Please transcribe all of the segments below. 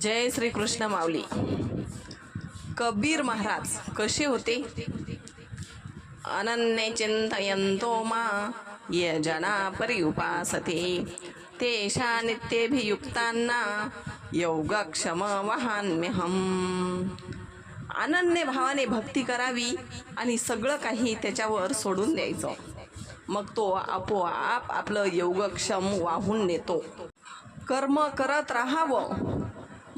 जय श्रीकृष्ण माऊली. कबीर महाराज कसे होते? अनन्य चिंतयंतो मा य जना परिउपासते. तेषा नित्यभियुक्तांना योगक्षम वहान्म्यहम अनन्य भावाने भक्ती करावी आणि सगळं काही त्याच्यावर सोडून द्यायचं. मग तो आपोआप आपलं योगक्षम वाहून नेतो. कर्म करत राहावं.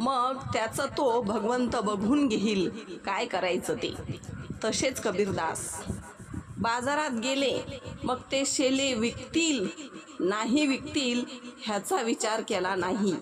मग त्याचं तो भगवंत बघून घेईल काय करायचं ते. तसेच कबीरदास. बाजारात गेले मग ते शेले विकतील नाही विकतील ह्याचा विचार केला नाही.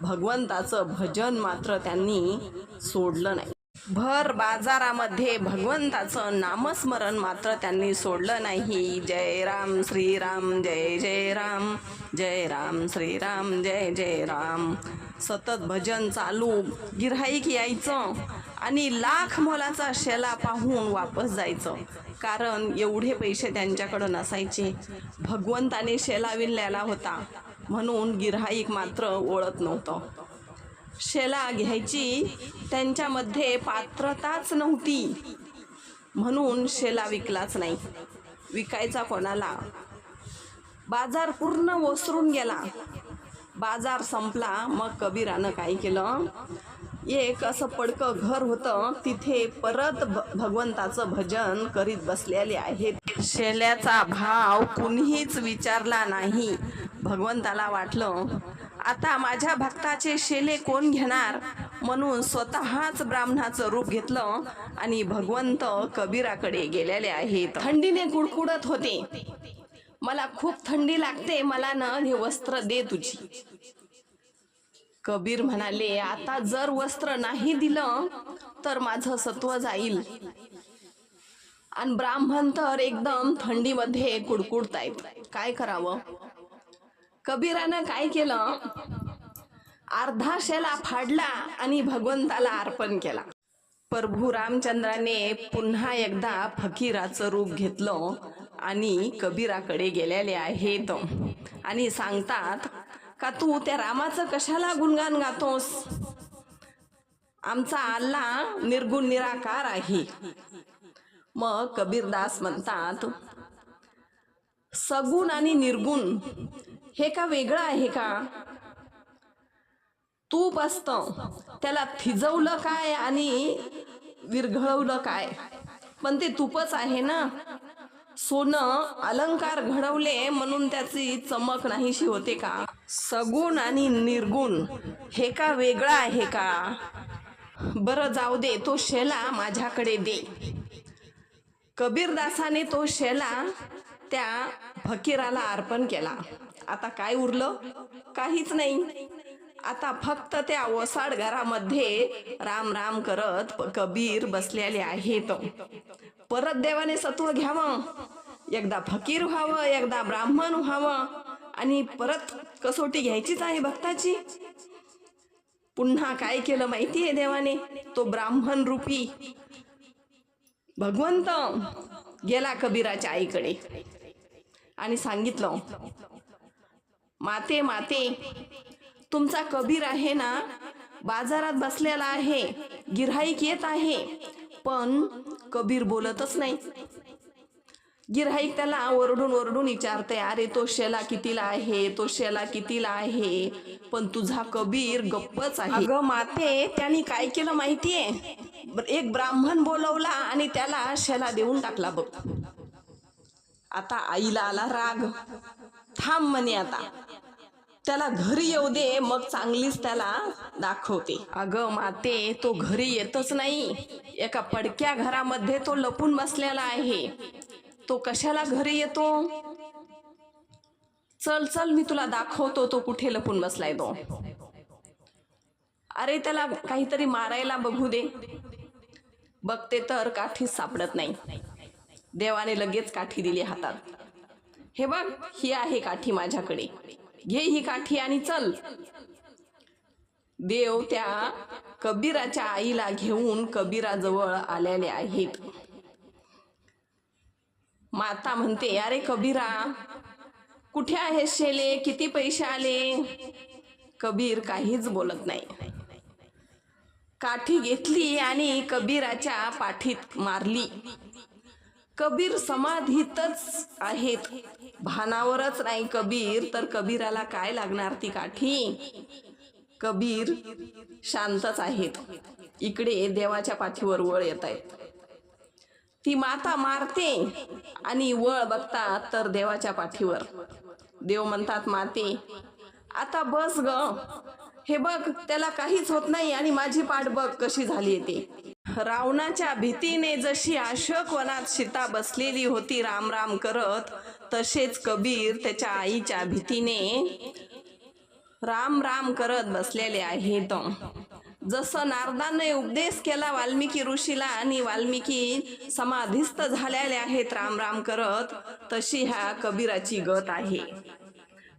भगवंताचं भजन मात्र त्यांनी सोडलं नाही. भर बाजारामध्ये भगवंताचं नामस्मरण मात्र त्यांनी सोडलं नाही. जय राम श्रीराम जय जय राम जय राम श्रीराम जय जय राम. सतत भजन चालू गिऱ्हाईक यायचं आणि लाख मोलाचा शेला पाहून वापस जायचं. कारण एवढे पैसे त्यांच्याकडं नसायचे. भगवंताने शेला विणलेला होता. म्हणून गिऱ्हाईक मात्र ओळख नव्हतं. शेला घ्यायची त्यांच्यामध्ये पात्रताच नव्हती. म्हणून शेला विकलाच नाही. विकायचा कोणाला? बाजार पूर्ण ओसरून गेला. बाजार संपला मग कबीरानं काय केलं? एक असं पडकं घर होतं तिथे परत भ भगवंताचं भजन करीत बसलेले आहेत. शेल्याचा भाव कुणीच विचारला नाही. भगवंताला वाटलं आता माझ्या भक्ताचे शेले कोण घेणार? म्हणून स्वतःच ब्राह्मणाचं रूप घेतलं आणि भगवंत कबीराकडे गेलेले आहेत. थंडीने कुडकुडत होते. मला खूप थंडी लागते मला ना हे वस्त्र दे तुझी. कबीर म्हणाले आता जर वस्त्र नाही दिलं तर माझं सत्व जाईल. आणि ब्राह्मण तर एकदम थंडीमध्ये कुडकुडतायत. काय करावं? कबीरानं काय केलं? अर्धा शेला फाडला आणि भगवंताला अर्पण केला. प्रभू रामचंद्राने पुन्हा एकदा फकीराचं रूप घेतलं. आणि कबीराकडे गेलेले आहेत. आणि सांगतात का तू त्या रामाचं कशाला गुणगान गातोस? आमचा अल्ला निर्गुण निराकार आहे. मग कबीरदास म्हणतात सगुण आणि निर्गुण हे का वेगळं आहे का? तूप असतं त्याला थिजवलं काय आणि विरघळवलं काय? पण ते तूपच आहे ना? सोनं अलंकार घडवले म्हणून त्याची चमक नाहीशी होते का? सगुण आणि निर्गुण हे का वेगळा आहे का? बरं जाऊ दे तो शेला माझ्याकडे दे. कबीरदासाने तो शेला त्या फकीराला अर्पण केला. आता काय उरलं? काहीच नाही. आता फक्त त्या ओसाड घरामध्ये राम राम करत कबीर बसलेले आहेत. परत देवाने सत्व घ्यावं. एकदा फकीर व्हावं एकदा ब्राह्मण व्हावं. आणि परत कसोटी घ्यायचीच आहे भक्ताची. पुन्हा काय केलं माहिती आहे देवाने? तो ब्राह्मण रूपी भगवंत गेला कबीराच्या आईकडे. आणि सांगितलं माते माते तुमचा कबीर आहे ना बाजारात बसलेला आहे गिऱ्हाईक येत आहे. पण कबीर बोलतच नाही. गिऱ्हाईक त्याला ओरडून ओरडून विचारते अरे तो शेला कितीला आहे? तो शेला कितीला आहे? पण तुझा कबीर गप्पच आहे. ग माते त्यांनी काय केलं माहितीये? एक ब्राह्मण बोलवला आणि त्याला शेला देऊन टाकला बघ. आता आईला आला राग. थांब म्हणे आता. त्याला घरी येऊ दे मग चांगलीच त्याला दाखवते. अगं माते तो घरी येतच नाही. एका पडक्या घरामध्ये तो लपून बसलेला आहे. तो कशाला घरी येतो? चल चल मी तुला दाखवतो तो कुठे लपून बसलाय तो. अरे त्याला काहीतरी मारायला बघू दे. बघते तर काठीच सापडत नाही. देवाने लगेच काठी दिली हातात. हे बघ ही आहे काठी माझ्याकडे. घे ही काठी आणि चल. देव त्या कबीराच्या आईला घेऊन कबीराजवळ आलेले आहेत. माता म्हणते अरे कबीरा कुठे आहे शेले? किती पैसे आले? कबीर काहीच बोलत नाही. काठी घेतली आणि कबीराच्या पाठीत मारली. कबीर समाधीतच आहेत. भानावरच नाही कबीर तर कबीराला काय लागणार ती काठी? कबीर शांतच आहेत. इकडे देवाच्या पाठीवर वळ येत आहेत. ती माता मारते आणि वळ बघतात तर देवाच्या पाठीवर. देव म्हणतात माते आता बस ग. हे बघ त्याला काहीच होत नाही आणि माझी पाठ बघ कशी झाली ते. रावणाच्या भीतीने जशी अशोक वनात सीता बसलेली होती राम राम करत तसेच कबीर त्याच्या आईच्या भीतीने राम राम करत बसलेले आहेत. जसं नारदाने उपदेश केला वाल्मिकी ऋषीला आणि वाल्मिकी समाधिस्थ झालेले आहेत राम राम करत तशी ह्या कबीराची गत आहे.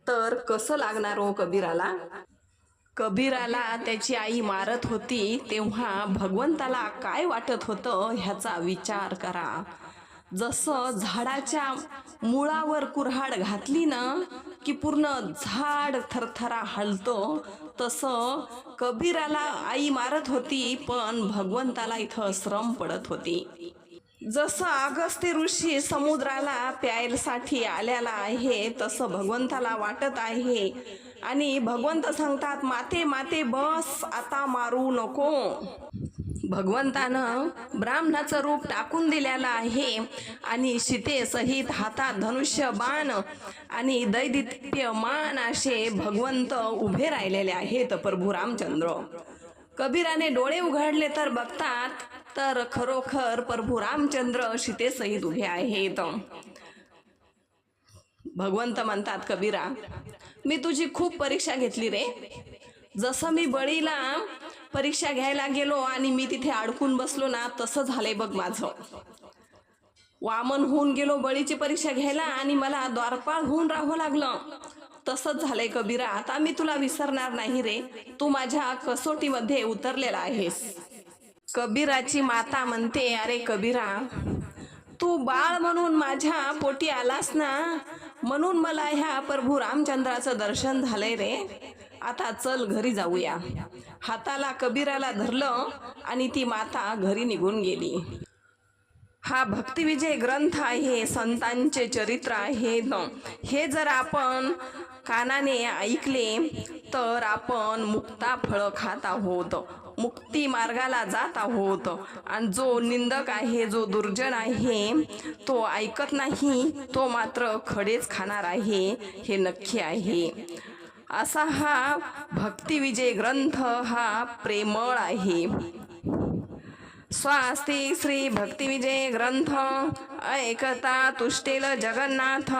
तर कसं लागणार हो कबीराला? कबीराला त्याची आई मारत होती तेव्हा भगवंताला काय वाटत होतं ह्याचा विचार करा. जसं झाडाच्या मुळावर कुऱ्हाड घातली ना की पूर्ण झाड थरथरा हलतो तसं कबीराला आई मारत होती पण भगवंताला इथं श्रम पडत होती. जसं अगस्त्य ऋषी समुद्राला प्यायसाठी आलेला आहे तसं भगवंताला वाटत आहे. आणि भगवंत सांगतात माते माते बस आता मारू नको. भगवंतानं ब्राह्मणाचं रूप टाकून दिलेलं आहे. आणि सीतेसहित हातात धनुष्य बाण आणि दैदित्य मान असे भगवंत उभे राहिलेले आहेत प्रभू रामचंद्र. कबीराने डोळे उघडले तर बघतात तर खरोखर प्रभू रामचंद्र सीतेसहित उभे आहेत. भगवंत म्हणतात कबीरा मी तुझी खूप परीक्षा घेतली रे. जसं मी बळीला परीक्षा घ्यायला गेलो आणि मी तिथे अडकून बसलो ना तसं झालंय बघ माझं. वामन होऊन गेलो बळीची परीक्षा घ्यायला आणि मला द्वारपाळ होऊन राहावं लागलं. तसंच झालंय कबीरा आता मी तुला विसरणार नाही रे. तू माझ्या कसोटीमध्ये उतरलेला आहेस. कबीराची माता म्हणते अरे कबीरा तू बाळ म्हणून माझ्या पोटी आलास ना? म्हणून मला ह्या प्रभू रामचंद्राचं दर्शन झालंय रे. आता चल घरी जाऊया. हाताला कबीराला धरलं आणि ती माता घरी निघून गेली. हा भक्तिविजय ग्रंथ आहे संतांचे चरित्र आहे. हे जर आपण कानाने ऐकले तर आपण मुक्ता फळं खात आहोत. मुक्ती मार्गाला जात आहोत. आणि जो निंदक आहे जो दुर्जन आहे तो ऐकत नाही तो मात्र खडेच खाणार आहे हे नक्की आहे. असा हा भक्तिविजय ग्रंथ हा प्रेमळ आहे. स्वास्तिक श्री भक्तिविजय ग्रंथ ऐकता तुष्टेल जगन्नाथ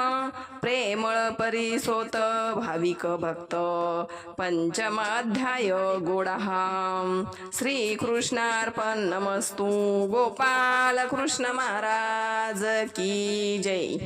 प्रेमळ परिसोत भाविक भक्त पंचम अध्याय गोडहा श्री कृष्णार्पण नमस्तू गोपाल कृष्ण महाराज की जय.